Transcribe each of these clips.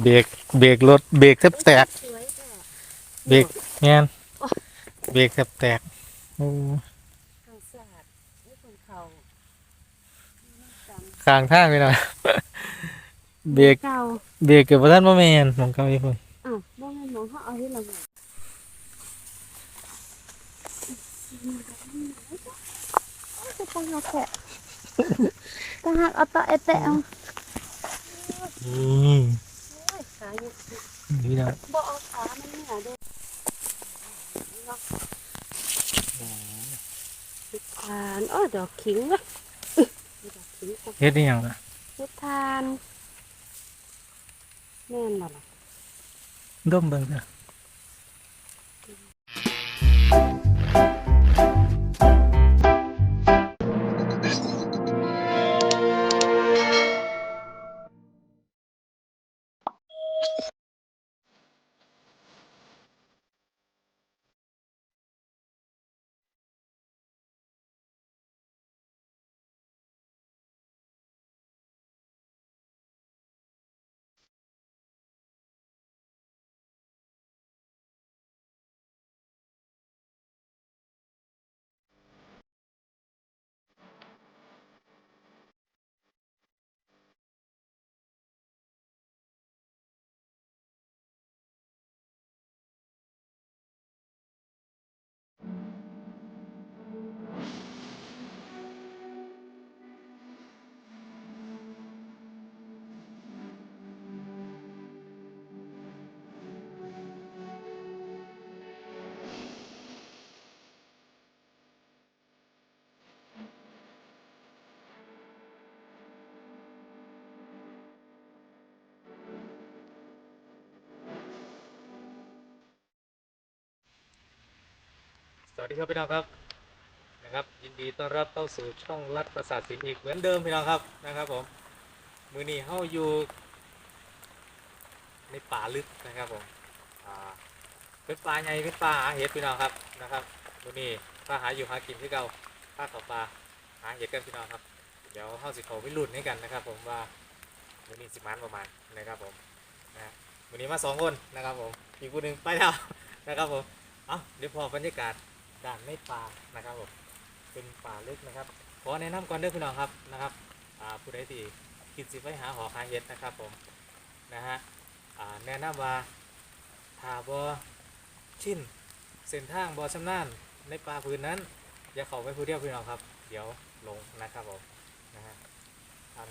เบรกเบรกรถเบรกแทบแตกสวยแต่เบรกแม่นเบรกแทบแตกโอ้ทางศาสตร์ไม่คนเขาจข้างทางไปหน่อยำเบรกเก่าเบรกเกือบบ่ทันบ่แม่นหมองเก่าอีกคนอ้าวบ่แม่นหมองเขาเอาที่เราจะต้องเอาแขะตาหักเอาตาเอแตะเอานี่โอ้ย ขาอยู่นี่นะบ่เอาขามันเหนือเด้เนาะเฮ็ดทานอ้อดอกขิงวะดอกขิงกับเฮ็ดอีหยังล่ะเฮ็ดทานแม่นบ่ล่ะดมเบิ่งจ้ะส วัสดีครับพี่น้องครับนะครับ ยินดีต้อนรับเข้าสู่ช่องรัฐประสาทศิลป์อีกเหมือนเดิมพี่น้องครับนะครับผมมือนี้เฮาอยู่ ในป่าลึกนะครับผมอ่าเป็นป่าใหญ่เป็นป่าหาเห็ดพี่น้องครับนะครับมือนี้ป่าหาอยู่หากินที่เก่าป่ากับป่าหาเห็ดกันพี่น้องครับ เดี๋ยวเฮาสิเขาไปลุ้นให้กันนะครับ ผมว่ามือนี้สิมันประมาณนะครับผมนะฮะมือนี้มาสองคนนะครับผมอีกคนหนึ่งไปแล้วนะครับผม เอาเดี๋ยวพอบรรยากาศ ด่านในป่านะครับผมเป็นป่าลึกนะครับขอแนะนำก่อนเด้อพี่น้องครับนะครับผู้ใดที่คิดสิไปหาหอหาเห็ดนะครับผมนะฮะแนะนำว่าถ้าบอชินเส้นทางบอชำนาญในป่าพื้นนั้น อย่าเข้าไปผู้เดียวพี่น้องครับ เดี๋ยวลงนะครับผมนะฮะอัน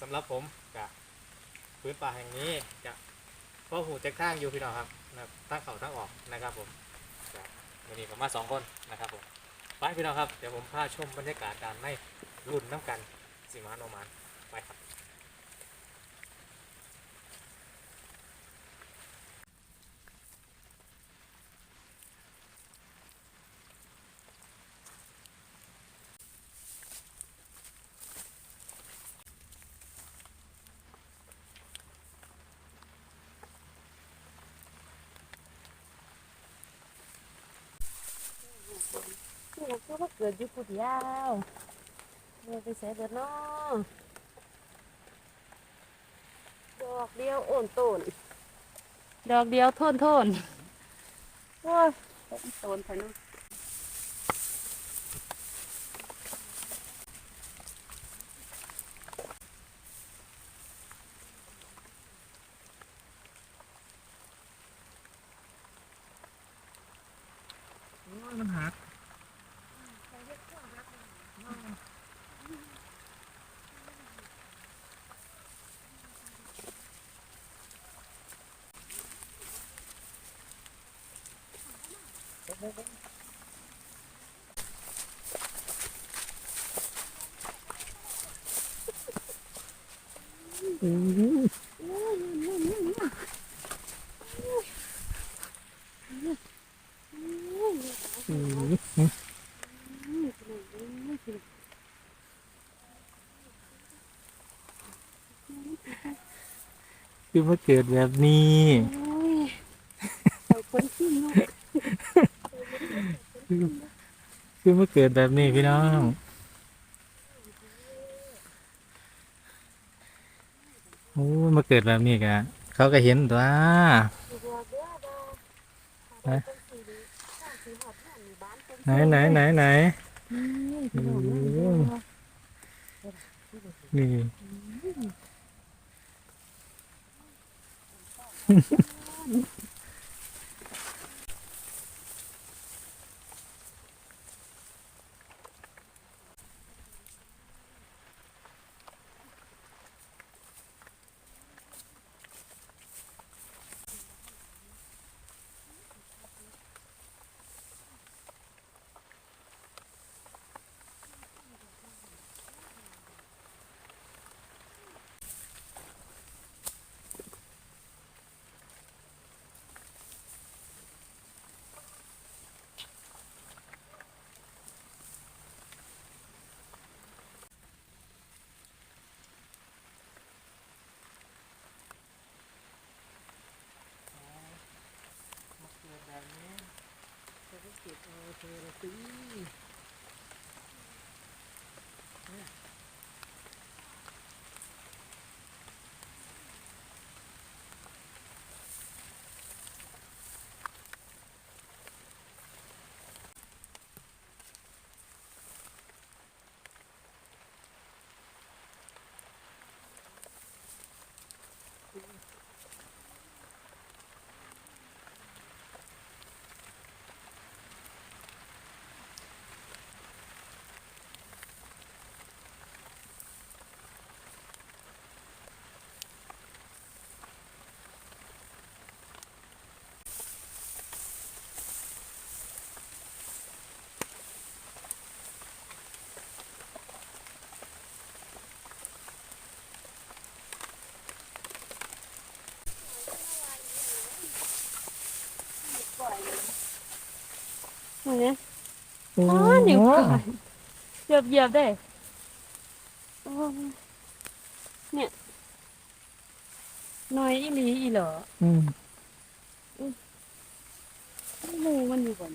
สำหรับผมกับพื้นป่าแห่งนี้จะพอหูจ็คทางอยู่พี่น้องครับนะครับทางเข้าทางออกนะครับผม วันนี้ผมมาสองคนนะครับผมไปพี่น้องครับ เดี๋ยวผมพาชมบรรยากาศการไม่รุ่นน้ำกันสีมานโนมานไปครับ นี่เราคือว่าเกิดอยู่ผู้เดียวเดินไปใส่เบิดเนาะดอกเดียวโอนโตนดอกเดียวโทนโทนโอ้ยโอนโตนไปเนาะโอ้ยมันหัก คือมาเกิดแบบนี้ โอ้ยใส่คนขี้ลูก คือ คือมาเกิดแบบนี้พี่น้อง โอ้มาเกิดแบบนี้กะเขาก็เห็นตัวไหนเป็นสีดีข้างสีหนไหนไหนนไหน นี่พี่น้อ นั่นเด้อนี่นี่โอ้อ๋อนิ้วก่อนเหยียบเหยียบได้โอ้เนี่ยน้อยอีหลีอีเหรออืมไม่มูมันอยู่ก่อน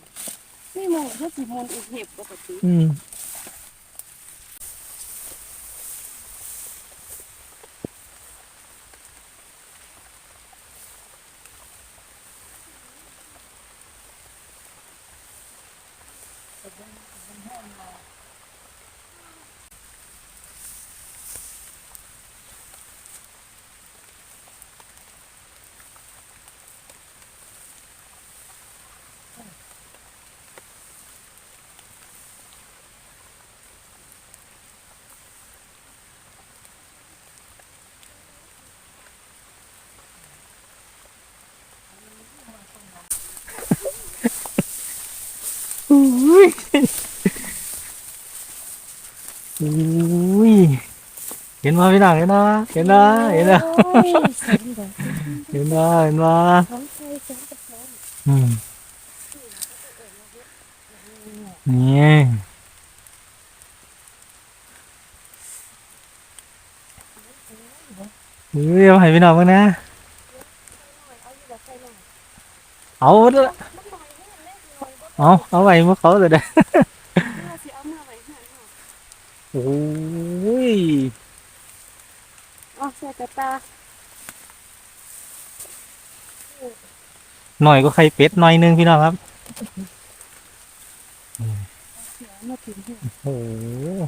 ไม่มูถ้าสีมันอุกเห็บปกติอืม อุ้ย อุ้ยเห็นมาพี่หนังเห็นนะเห็นนะเห็นนะเห็นนะเห็นนะท้องไส้สองกระเพาะอืมนี่อุ้ยเอาให้พี่น้องบ้างนะเอาอยู่แบบไส้หน่อยเอาเถอะมันหน่อเนี่อยเอาเอาไว้พวกเขาเลยเด้อ น่าสิเอามาไว้ให้เนาะ โอ้ยอ๋อใส่กระตาหน่อยก็ไข่เป็ดหน่อยนึงพี่น้องครับ เสียมาถึงเนี่ยโอ้โห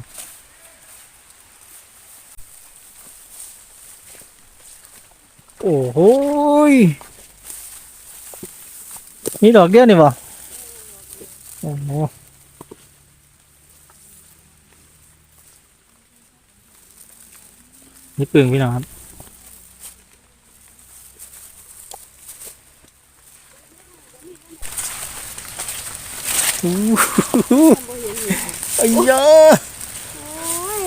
โอ้โหยมีดอกเดียวนี่บ่โอ้โห นี่ปึงพี่น้องครับอู้หูบ่เห็นอยู่ไอ้ยาโอ้ย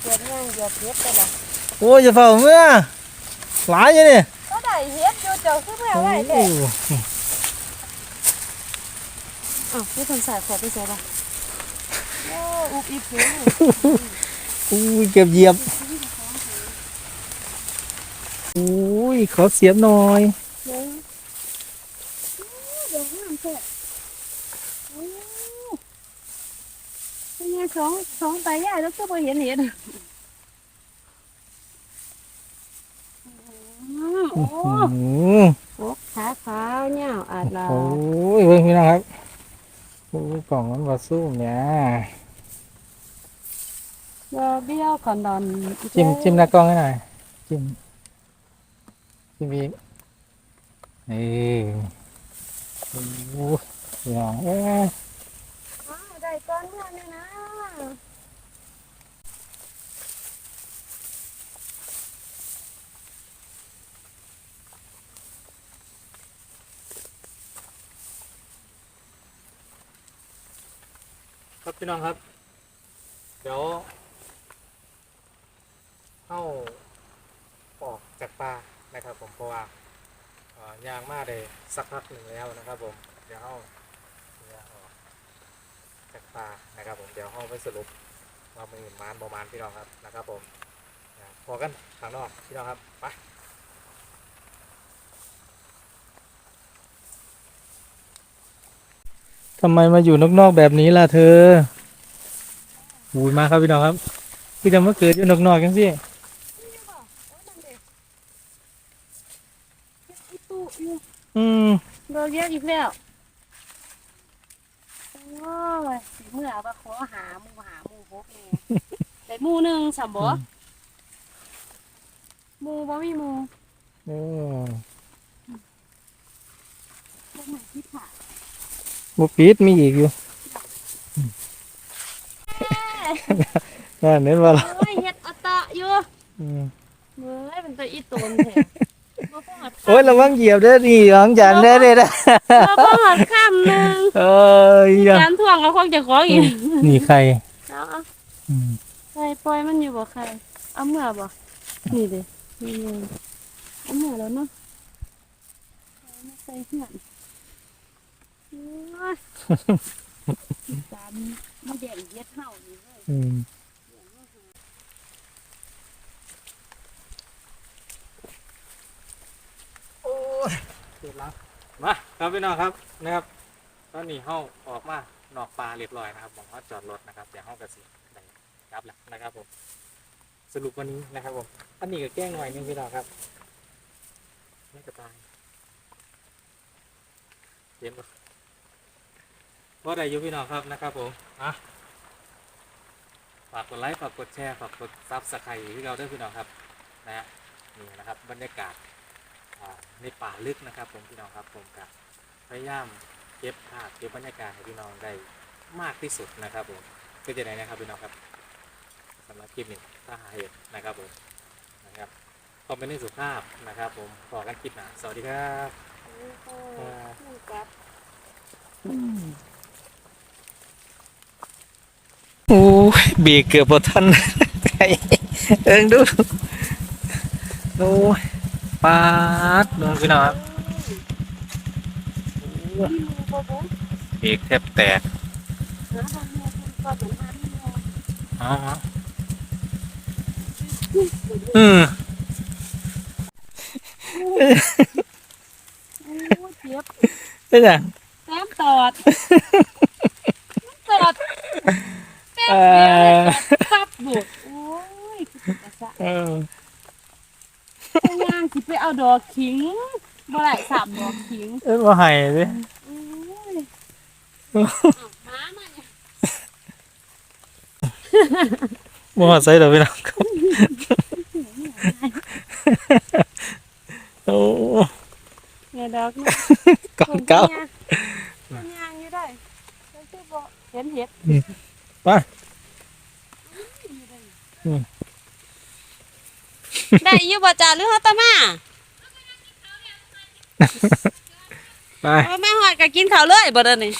เหยียบย่างเหยียบเฮ็ดไปละโอ้ยจะเฝ้าเมื่อหลายอยู่นี่ก็ได้เฮ็ดอยู่เจ้าคือแม่ไว้เด้โอ้อ้าวนี่คนสายขอไปใส่ละโอ้อุบอิบเสืออุ้ยเก็บเหยียบอุ้ ย ขอเสียบหน่อยเดี๋ยวเดี๋ยวห้ามแท้โอ้เป็นไงสองสองตายายแล้วก็บ่เห็นเห็นอืมอ้อืมโหขาขาวเนี่ยอาจลาโอ้ยเบิ่งพี่น้องครับโอ้ยกล่องมันบ่สู้เนี่ยดอกเดียวก่อนดอนจิ้มจิ้มหน้ากล้องให้หน่อยจิ้ม จิ้มอีกนี่โอ้ยพี่น้องเอ้ยอ้าวได้ก้อนหัวเนี่ยนะครับพี่น้องครับ เดี๋ยวเข้าออกจากป่านะครับผมเพราะว่าเอ่อ ยางมาได้สักพักหนึ่งแล้วนะครับผมเดี๋ยวเข้ายางออกจากป่านะครับผมเดี๋ยวเข้าไปสรุปว่ามือมานประมาณพี่น้องครับนะครับผมพอกันข้างนอกพี่น้องครับไปทำไมมาอยู่นอกๆแบบนี้ล่ะเธอหูมาครับพี่น้องครับพี่จะมาเกิดอยู่นอกๆกันสิ ตู้อยู่อืมดอกเดียวอีกแล้วโอ้ยสิเมื่อว่าขอหาหมูหาหมูพกแน่ได้หมูหนึ่งสามบ่หมูบ่มีหมูโอ้บ่เหมือนที่ผ่านบุปิดมีอีกอยู่นั่นเน้นว่าละโอ้ยเฮ็ดเอาตะอยู่อืม เมื่อยเป็นตัวอีตนแท้บ่พอหัด โอ้ยระวังเหยียบเด้อนี่ของจันเด้อเด้อเด้อบ่พอหัดคำหนึงเอ้ยอย่าการท่วงก็คงจะขออีกนี่ใครเอาเอาอืมใครปล่อยมันอยู่บ่ใครเอาเมื่อบ่นี่เด้นี่เด้เอาเมื่อแล้วเนาะเอามาใส่เหือนโอ้ยจานมีแดงเย็ดเห่านี่เว้ยอืมโอ้ย เจ็บหลังมาครับพี่น้องครับนะครับตอนนี้เฮาออกมานอกป่าเรียบร้อยนะครับผมว่าจอดรถนะครับเดี๋ยวเฮากระสิได้กลับแล้วนะครับผมสรุปวันนี้นะครับผมอันนี้ก็แกล้งหน่อยนึงพี่น้องครับไม่กระตายเย็นปะว่าได้ยุพี่น้องครับนะครับผมอะฝากกดไลค์ฝากกดแชร์ฝากกดซับสไครต์ที่เราได้พี่น้องครับนะฮะนี่นะครับบรรยากาศ ในป่าลึกนะครับ ผมพี่น้องครับผมกับพยายามเก็บภาพเก็บบรรยากาศให้พี่น้องได้มากที่สุดนะครับผมก็จะได้นะครับพี่น้องครับสำหรับคลิปนี้ถ้าหาเหตุนะครับผมนะครับขอบเป็นในสุภาพนะครับ ผมขอกันคลิปหนะสวัสดีครับโอ้โหนี่กับโอ้ยเบรกเกือบบทันเอิงดูโอ้ย ปาดดูพี่น้องครับมีหมูบ่บ่เบรกแทบแตกหาทางเมืองก็เป็นทางเมืองอ๋ออืมโอ้ยเจ็บเป็นยังแต้มตอดตอดแป๊บ เอ เดียวเลย อ ตับบุดโอ้ยคือกระสะ เออ ไปย่างสิไปเอา ดอกขิงบ่ได้สามดอกขิงเอ้ยว่าให้เลยโอ้ยอ้าวหมามาเนี่ยบ่มาใส่เดี๋ยวพี่น้องครับโอ้เนี่ยดอกนี่ก่อนเก้ามันย่างอยู่ได้แล้วคือบ่เห็นเห็ดไปอืมได้อยู่บ่จ้าหรือเฮาตะมา ไปเอาแม่หอดก็กินข้าวเลยบ่ได้นี่